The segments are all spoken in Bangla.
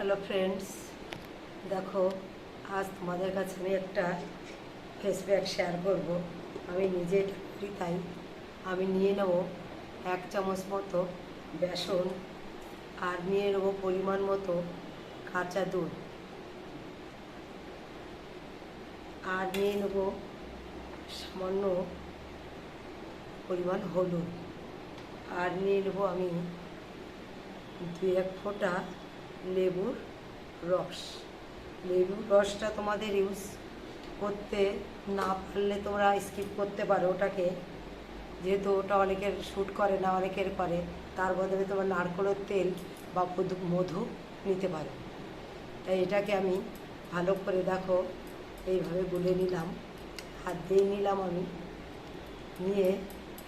হ্যালো ফ্রেন্ডস দেখো, আজ তোমাদের কাছে আমি একটা ফেস প্যাক শেয়ার করব। আমি নিজে করি তাই আমি নিয়ে নেব এক চামচ মতো বেসন আর নিয়ে নেব পরিমাণ মতো কাঁচা দুধ। আর নিয়ে নেব সামান্য পরিমাণ হলুদ। আর নিয়ে নেব আমি দু এক ফোঁটা লেবুর রস। লেবুর রসটা তোমাদের ইউজ করতে না পারলে তোমরা স্কিপ করতে পারো ওটাকে। যেহেতু ওটা অনেকের শ্যুট করে না, অনেকের করে। তার বদলে তোমার নারকলের তেল বা মধু- নিতে পারো। তাই এটাকে আমি ভালো করে দেখো, এইভাবে গুলে নিলাম। হাত দিয়ে নিলাম আমি। নিয়ে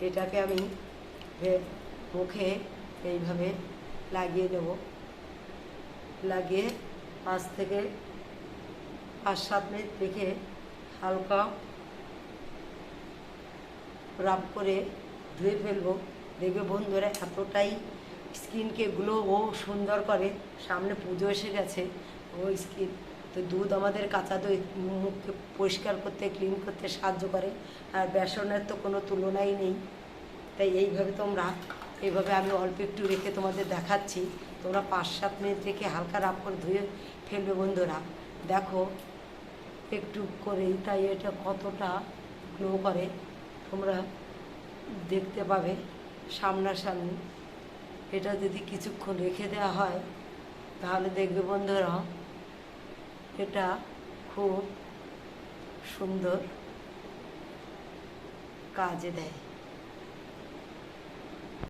এটাকে আমি মুখে এইভাবে লাগিয়ে নেব লাগিয়ে পাঁচ থেকে পাঁচ, সাত মিনিট রেখে হালকা রাব করে ধুয়ে ফেলব। দেখবে বন্ধুরা এতটাই স্কিনকে গ্লো ও সুন্দর করে। সামনে পুজো এসে গেছে, ও স্কিন। তো দুধ আমাদের কাঁচা দই মুখকে পরিষ্কার করতে, ক্লিন করতে সাহায্য করে। আর বেসনের তো কোনো তুলনাই নেই। তাই এইভাবে তোমরা এইভাবে আমি অল্প একটু রেখে তোমাদের দেখাচ্ছি। তোমরা পাঁচ, সাত মিনিট রেখে হালকা রাব করে ধুয়ে ফেলবে বন্ধুরা। দেখো, একটু করেই তাই এটা কতটা গ্লো করে। তোমরা দেখতে পাবে সামনাসামনি। এটা যদি কিছুক্ষণ রেখে দেওয়া হয়, তাহলে দেখবে বন্ধুরা, এটা খুব সুন্দর কাজে দেয়।